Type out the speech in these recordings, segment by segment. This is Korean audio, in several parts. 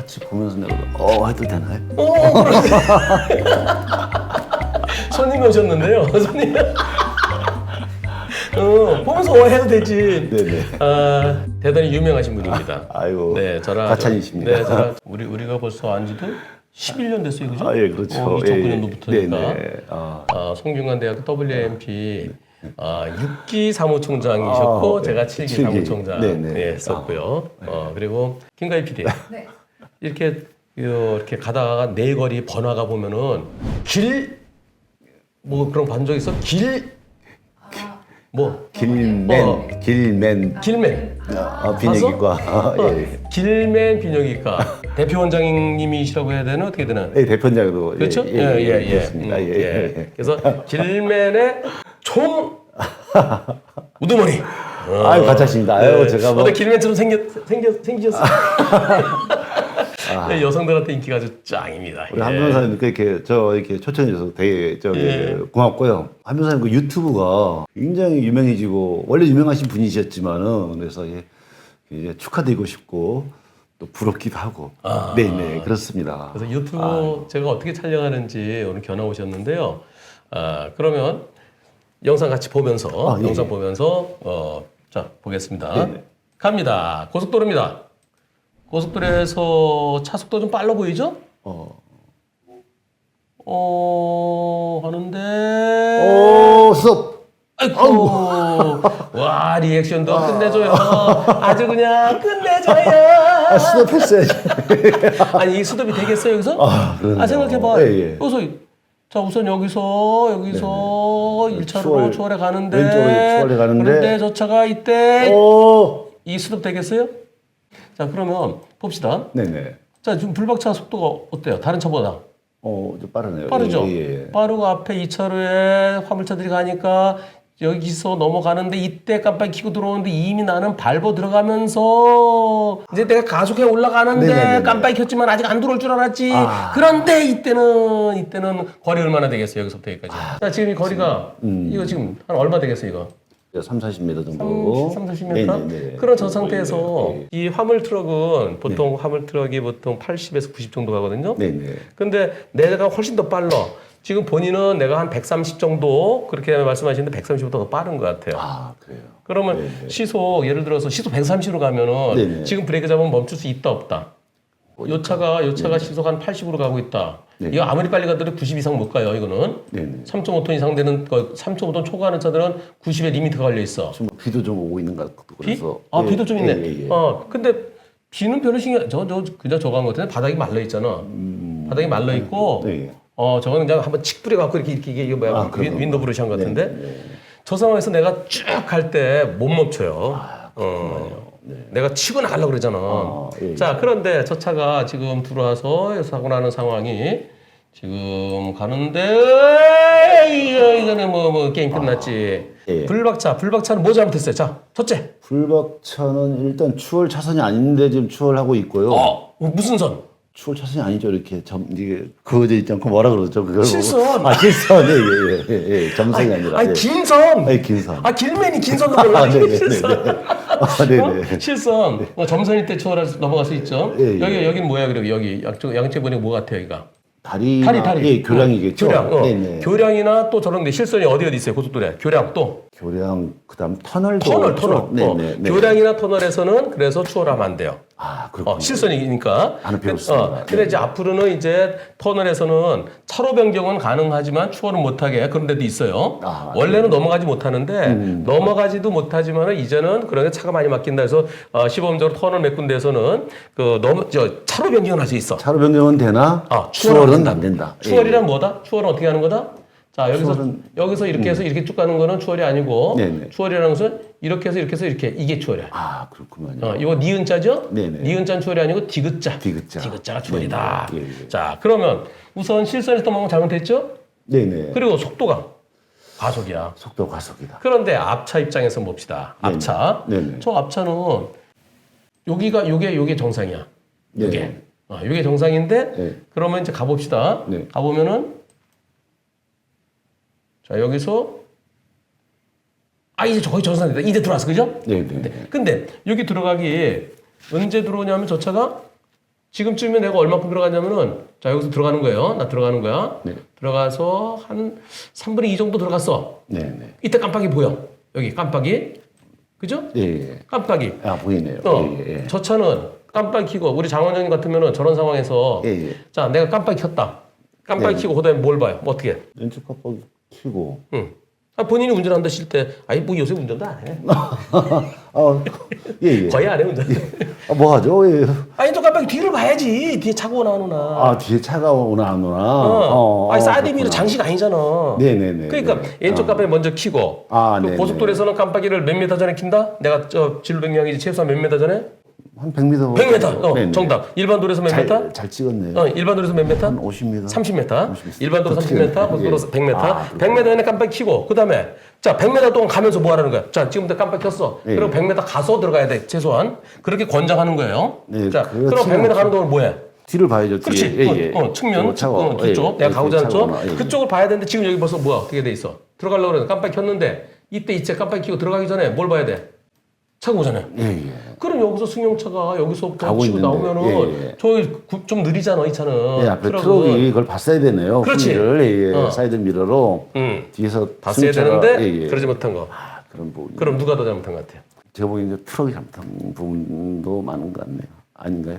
같이 보면서 내가 어 해도 되나요? 어, 그러네. 손님이 오셨는데요. 손님. 어, 보면서 어 해도 되지. 네네. 아, 대단히 유명하신 분입니다. 아이고 네, 저랑 가찬이십니다. 네, 저랑 우리 우리가 벌써 안지도 11년 됐어요, 그죠? 아 예 그렇죠. 어, 예, 예. 2009년도부터니까. 네네. 아, 아, 송균관대학교 WMP 아, 6기 사무총장이셨고 아, 제가 네. 7기 칠기. 사무총장 네네. 예, 했었고요. 어, 그리고 김가희 PD 네. 이렇게 요, 이렇게 가다가 네 거리 번화가 보면은 길 뭐 그런 반 적 있어? 길 뭐 길맨 어. 길맨 길맨 아, 아, 어, 예. 길맨 비뇨기과 대표 원장님이시라고 해야 되나 어떻게 되나? 예, 대표장으로 그렇죠? 예, 예, 예, 그렇습니다. 음, 예, 예, 예. 그래서 길맨의 총 우두머리. 아유 가차십니다. 아유 네. 제가 뭐 어때 길맨처럼 생겼 생겼 생기셨어요. 네, 여성들한테 인기가 아주 짱입니다. 아. 우리 예. 한 변호사님 이렇게 저 이렇게 초청해 줘서 되게 저기 예. 고맙고요. 한 변호사님 그 유튜브가 굉장히 유명해지고 원래 유명하신 분이셨지만은 그래서 예, 이제 축하드리고 싶고 또 부럽기도 하고. 아. 네네 그렇습니다. 그래서 유튜브 제가 어떻게 촬영하는지 오늘 견화 오셨는데요. 아, 그러면 영상 같이 보면서 아, 예, 영상 예. 보면서 어, 자 보겠습니다. 네네. 갑니다. 고속도로입니다. 고속도로에서 차 속도 좀 빨라 보이죠? 어. 어 하는데 오 스톱. 아이고 와 리액션도 끝내줘요. 아주 그냥 끝내줘요. 아 스톱 했어야지. 아니 이 수dob이 되겠어요 여기서? 아, 그러네요. 생각해봐. 예, 예. 여기서 자 우선 여기서 여기서 일 1차로로 추월, 추월해 가는데 왼쪽으로 추월해 가는데. 그런데 저 차가 이때 오. 이 수dob 되겠어요? 자 그러면 봅시다. 네네. 자 지금 불박차 속도가 어때요? 다른 차보다 어, 좀 빠르네요. 빠르죠? 예, 예, 예. 빠르고 앞에 2차로에 화물차들이 가니까 여기서 넘어가는데 이때 깜빡이 켜고 들어오는데 이미 나는 밟아 들어가면서 이제 내가 가속해 올라가는데 네네네네. 깜빡이 켰지만 아직 안 들어올 줄 알았지. 아. 그런데 이때는 이때는 거리 얼마나 되겠어요 여기서부터 여기까지. 아, 자 지금 이 거리가 음. 이거 지금 한 얼마 되겠어요 이거? 3, 40m 정도. 3, 40m? 네네네. 그런 저 상태에서 예, 이 화물 트럭은 보통 화물 트럭이 보통 80에서 90 정도 가거든요. 네네. 근데 내가 훨씬 더 빨라. 지금 본인은 내가 한 130 정도 그렇게 말씀하시는데 130보다 더 빠른 것 같아요. 아, 그래요. 그러면 네네. 시속 예를 들어서 시속 130으로 가면은 네네. 지금 브레이크 잡으면 멈출 수 있다 없다. 요 차가 요 차가 시속 한 80으로 가고 있다. 네. 이거 아무리 빨리 가더라도 90 이상 못 가요. 이거는 네네. 3.5톤 이상 되는 거 3.5톤 초과하는 차들은 90에 리미트가 걸려 있어. 좀 비도 좀 오고 있는 것 같고 비? 그래서. 아 예, 비도 좀 있네. 예, 예, 예. 어 근데 비는 별로 신경 저저 그냥 저거 한 것 같은데 바닥이 말라 있잖아. 바닥이 말라 있고 네. 예. 어 저거는 그냥 한번 칙 뿌려 갖고 이렇게 이렇게 이게 뭐야 아, 윈, 그런가 윈도 브러시 한 것 같은데 네, 네. 저 상황에서 내가 쭉 갈 때 못 멈춰요. 아, 어 내가 치고 나가려고 그러잖아. 아, 예, 예. 자 그런데 저 차가 지금 들어와서 사고 나는 상황이 지금 가는데 이거 이거는 뭐 뭐 게임 끝났지. 예. 불박차 불박차는 뭐 잘못했어요? 자 첫째. 불박차는 일단 추월 차선이 아닌데 지금 추월하고 있고요. 어 무슨 선? 추월 차선이 아니죠. 이렇게 점 이게 그어져 있지 않고 뭐라 그러죠? 그걸 실선. 아 실선. 예, 예, 예, 예, 예. 점선이 아니라. 아니 예. 긴 선. 아니, 긴 선. 아 길맨이 긴 선도 몰라. 아, 네네, 실선. 네네. 아, 네네. 어? 실선. 어, 점선일 때 추월해서 넘어갈 수 있죠. 예, 예. 여기 여기는 뭐야 그리고 여기 양쪽 양쪽 보니 뭐 같아요, 여기가? 다리. 다리 다리. 예, 교량이겠죠. 교량. 어. 네네. 교량이나 또 저런 데 실선이 어디 어디 있어요? 고속도로에. 교량 또 교량 그다음 터널도. 터널? 터널. 네네. 어. 네. 교량이나 터널에서는 그래서 추월하면 안 돼요. 아 그렇군요. 어, 실선이니까. 안 배웠습니다. 어, 근데 이제 앞으로는 이제 터널에서는 차로 변경은 가능하지만 추월은 못하게 그런 데도 있어요. 아, 원래는 넘어가지 못하는데 넘어가지도 못하지만은 이제는 그런 차가 많이 막힌다 해서 어, 시범적으로 터널 몇 군데에서는 그 넘어 저 차로 변경을 할수 있어. 차로 변경은 되나? 아, 추월은 안 된다. 예. 추월이란 뭐다? 추월은 어떻게 하는 거다? 자 여기서 추월은- 여기서 이렇게 해서 이렇게 쭉 가는 거는 추월이 아니고 네네. 추월이라는 것은 이렇게 해서 이렇게 해서 이렇게 이게 추월이야. 아 그렇구만요. 어, 이거 니은자죠? 네네. 니은자는 추월이 아니고 디귿자. 디귿자. 디귿자가 추월이다. 네네. 예, 예. 자, 그러면 우선 실선에서 넘어간 건 잘못했죠? 네네. 그리고 속도가 과속이야. 속도 과속이다. 그런데 앞차 입장에서 봅시다. 앞차. 네네. 저 앞차는 여기가 요게 요게 정상이야. 요게. 네네. 어, 요게 정상인데 네. 그러면 이제 가봅시다. 네. 가보면은 자 여기서 아 이제 거의 정상이다. 이제 들어왔어, 그죠? 네네. 근데 여기 들어가기 언제 들어오냐면 저 차가 지금쯤에 내가 얼마큼 들어갔냐면은 자 여기서 들어가는 거예요. 나 들어가는 거야. 네. 들어가서 한 3분의 2 정도 들어갔어. 네, 네. 이때 깜빡이 보여. 여기 깜빡이. 그죠? 예, 예. 깜빡이. 아, 보이네요. 어, 예, 예. 저 차는 깜빡이 켜고 우리 장 원장님 같으면은 저런 상황에서 예, 예. 자 내가 깜빡이 켰다. 깜빡이 네. 켜고 그다음에 뭘 봐요? 뭐 어떻게? 해? 왼쪽 깜빡이 켜고. 응. 아, 본인이 운전한다 실 때, 아니 뭐 요새 운전도 안 해. 아, 예, 예. 거의 안 해 운전. 아, 뭐 하죠? 예. 아니 또 깜빡이 뒤를 봐야지. 뒤에 차가 오나 안 오나. 아, 뒤에 차가 오나 안 오나? 어. 아니 사이드미러 그렇구나. 장식 아니잖아. 네네네. 그러니까 네. 왼쪽 깜빡이 먼저 켜고 아, 그 네네. 고속도로에서는 깜빡이를 몇 미터 전에 킨다? 내가 저 진로백령이지 최소한 몇 미터 전에? 한 100m. 100m. 어, 네네. 정답. 일반 도로에서 몇 미터? 잘, 잘 찍었네요. 어, 일반 도로에서 몇 미터? 한 50m. 30m, 50m. 일반 도로 어떻게 30m, 해요? 고속도로 예. 100m, 아, 100m에는 깜빡이 켜고, 그 다음에, 자, 100m 동안 가면서 뭐 하라는 거야? 자, 지금부터 깜빡 켰어. 예. 그리고 100m 가서 들어가야 돼, 최소한. 그렇게 권장하는 거예요. 네, 자, 그렇죠. 그럼 100m 가는 동안 뭐 해? 뒤를 봐야죠. 그렇지. 뒤에. 예, 예. 어, 어, 측면, 저 차가, 측근, 그쪽. 예, 내가 가고자 하는 쪽. 예. 그쪽을 봐야 되는데 지금 여기 벌써 뭐야? 어떻게 돼 있어? 들어가려고 그러는데 깜빡이 켰는데 이때 이제 깜빡이 켜고 들어가기 전에 뭘 봐야 돼? 차가 오잖아요. 예, 예. 그럼 여기서 승용차가 여기서부터 가고 치고 있는데, 나오면은 예, 예. 저기 구- 좀 느리잖아 이 차는. 예, 앞에 트럭은. 트럭이 그걸 봤어야 되네요. 그렇지. 후미를. 예, 예. 어. 사이드 미러로 응. 뒤에서 봤어야 승차가- 되는데 예, 예. 그러지 못한 거. 아, 그런 부분. 그럼 누가 더 잘못한 것 같아요? 제가 보기에는 이제 트럭이 잘못한 부분도 많은 것 같네요. 아닌가요?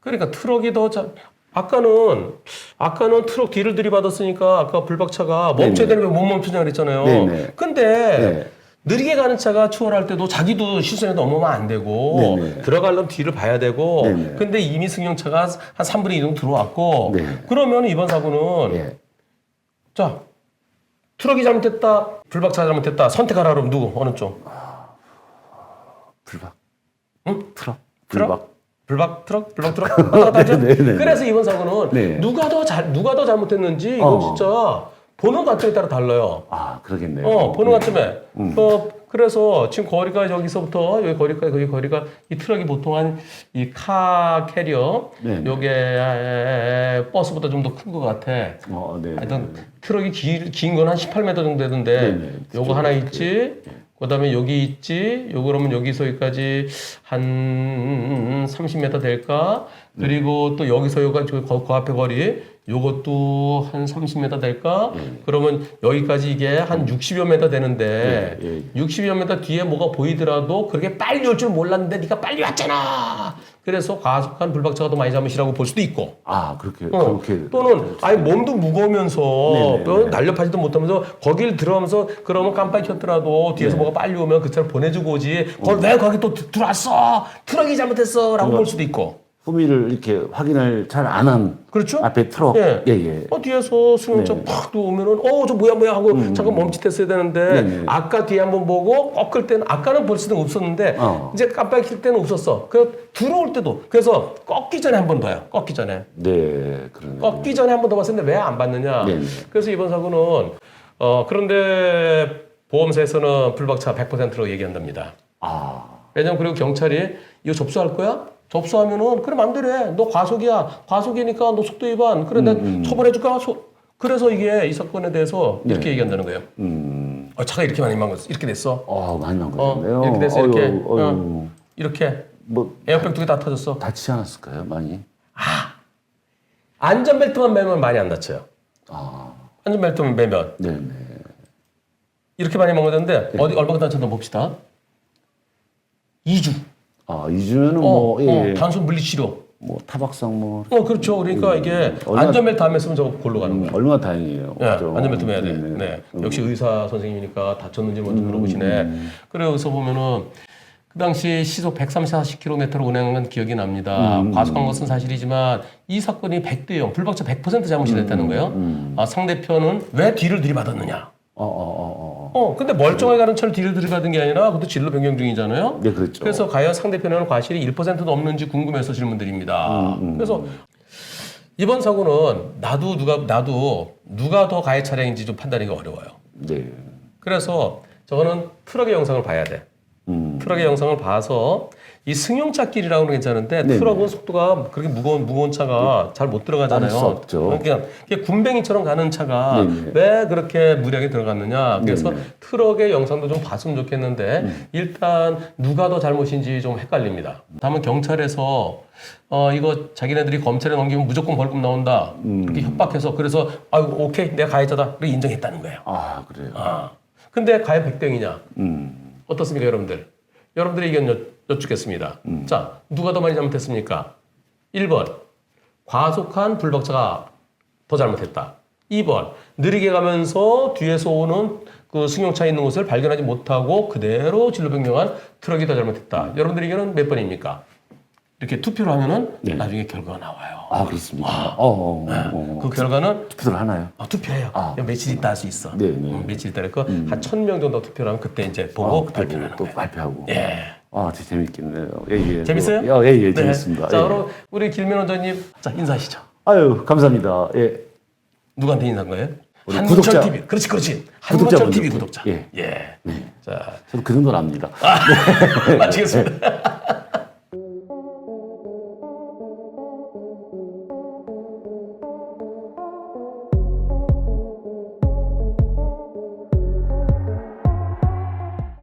그러니까 트럭이 더 잘. 아까는 아까는 트럭 뒤를 들이받았으니까 아까 불박차가 멈춰야 되는데 못 멈추냐 그랬잖아요. 네네. 근데 네. 느리게 가는 차가 추월할 때도 자기도 시선에 넘으면 안 되고 네네. 들어가려면 뒤를 봐야 되고 네네. 근데 이미 승용차가 한 3분의 2 정도 들어왔고 네. 그러면 이번 사고는 예. 자 트럭이 잘못했다 불박차 잘못했다 선택하라 그러면 누구 어느 쪽 불박. 응? 트럭. 트럭? 불박. 불박 트럭 불박 트럭 왔다 갔다 하죠? 네, 네, 네. 그래서 이번 사고는 네. 누가 더 잘 누가 더 잘못했는지 이건 어. 진짜 보는 관점에 따라 달라요. 아, 그러겠네요. 어 보는 관점에 음. 어 그래서 지금 거리가 여기서부터 여기 거리까지 거기 거리가 이 트럭이 보통 한 이 카 캐리어 네. 요게 버스보다 좀 더 큰 것 같아. 어, 네. 하여튼 트럭이 긴 건 한 18m 정도 되던데 네, 네. 요거 하나 있지 그 다음에 여기 있지 요거 그러면 여기서 여기까지 한 30m 될까 네. 그리고 또 여기서 여기가 그, 그 앞에 거리 요것도 한 30m 될까 네. 그러면 여기까지 이게 한 60여 m 되는데 예, 예. 60여 m 뒤에 뭐가 보이더라도 그렇게 빨리 올 줄 몰랐는데 네가 빨리 왔잖아 그래서 과속한 불박차가 더 많이 잘못이라고 볼 수도 있고. 아, 그렇게 어, 그렇게. 또는 아니 몸도 무거우면서 네네, 뼈 네. 날렵하지도 못하면서 거길 들어가면서 그러면 깜빡이 켰더라도 뒤에서 네. 뭐가 빨리 오면 그 차를 보내주고 오지. 그걸 왜 거기 또 들- 들어왔어? 트럭이 잘못했어? 라고 볼 수도 있고 후미를 이렇게 확인을 잘 안 한 그렇죠? 앞에 트럭. 예. 예, 예. 어 뒤에서 승용차 네. 팍 오면은 어 저 뭐야 뭐야 하고 잠깐 멈칫했어야 되는데 음. 네네. 아까 뒤에 한번 보고 꺾을 때는 아까는 볼 수는 없었는데 어. 이제 깜빡이 킬 때는 없었어 그 들어올 때도 그래서 꺾기 전에 한번 봐요 꺾기 전에 네, 그러네. 꺾기 전에 한 번 더 봤었는데 왜 안 봤느냐? 네 네. 그래서 이번 사고는 어 그런데 보험사에서는 불박차 100%로 얘기한답니다. 아, 왜냐면 그리고 경찰이 이거 접수할 거야? 접수하면은 그래 맘대로 해. 너 과속이야. 과속이니까 너 속도 위반. 그래 내가 처벌해 줄까? 그래서 이게 이 사건에 대해서 이렇게 네. 얘기한다는 거예요. 음. 어, 차가 이렇게 많이 망가졌어. 이렇게 됐어. 어, 많이 어, 망가졌네요. 이렇게 됐어. 이렇게. 어휴, 어휴. 어, 이렇게 뭐 에어백 두 개 다 터졌어. 다치지 않았을까요? 많이? 안전벨트만 매면 많이 안 다쳐요. 아, 안전벨트만 매면. 네, 네. 이렇게 많이 먹었는데 어디 얼마나 다쳤나 봅시다. 2주. 아, 이주면은 어, 뭐 예. 어, 단순 물리치료. 뭐 타박상 뭐 어, 그렇죠. 그러니까 이게 얼마나- 안전벨트 안 맸으면 저거 골로 가는 음, 거야. 얼마나 다행이에요. 예, 그죠? 안전벨트 매야 돼. 네, 네. 네. 역시 의사 선생님이니까 다쳤는지 물어보시네. 음. 그래 여기서 보면은 그 당시 시속 130km로 운행한 기억이 납니다. 음. 과속한 것은 사실이지만 이 사건이 100대 0, 불박차 100% 잘못이 됐다는 거예요. 음. 아, 상대편은 왜 뒤를 들이받았느냐? 어, 어, 어, 어. 어, 근데 멀쩡하게 가는 차를 뒤를 들이받은 게 아니라 그것도 진로 변경 중이잖아요. 네, 그렇죠. 그래서 과연 상대편에는 과실이 1%도 없는지 궁금해서 질문드립니다. 음, 그래서 이번 사고는 나도 누가 나도 누가 더 가해 차량인지 좀 판단하기가 어려워요. 네. 그래서 저거는 트럭의 영상을 봐야 돼. 음. 트럭의 영상을 봐서 이 승용차끼리라고는 괜찮은데 네네. 트럭은 속도가 그렇게 무거운 무거운 차가 잘 못 들어가잖아요. 수 없죠. 그러니까 군뱅이처럼 가는 차가 네네. 왜 그렇게 무리하게 들어갔느냐. 그래서 네네. 음. 트럭의 영상도 좀 봤으면 좋겠는데 일단 누가 더 잘못인지 좀 헷갈립니다. 다만 경찰에서 어 이거 자기네들이 검찰에 넘기면 무조건 벌금 나온다. 음. 이렇게 협박해서 그래서 아유 오케이 내가 가해자다. 그렇게 인정했다는 거예요. 아 그래요. 아 근데 가해 백등이냐? 음. 어떻습니까, 여러분들? 여러분들의 의견 여, 여쭙겠습니다. 자, 누가 더 많이 잘못했습니까? 1번, 과속한 불박차가 더 잘못했다. 2번, 느리게 가면서 뒤에서 오는 그 승용차 있는 곳을 발견하지 못하고 그대로 진로 변경한 트럭이 더 잘못했다. 여러분들 의견은 몇 번입니까? 이렇게 투표를 하면은 네. 나중에 결과가 나와요. 아 그렇습니까. 어, 어, 어, 어. 그 결과는 투표를 하나요? 아, 투표해요. 아. 며칠 있다 할 수 있어. 네, 네. 음, 며칠 있다 그러니까 한천 명 정도 투표를 하면 그때 이제 보고 어, 발표를 하는 또 거예요. 발표하고. 예. 아, 되게 재밌겠네요. 예, 예. 재밌어요? 예, 예, 예 네. 재밌습니다. 자, 예. 그럼 우리 김민 원장님, 자 인사하시죠. 아유, 감사합니다. 예. 누구한테 인사한 거예요? 우리 구독자. TV. 그렇지, 그렇지. 한문철 TV. 구독자. 예. 예. 자, 저도 그 정도는 압니다. 마치겠습니다.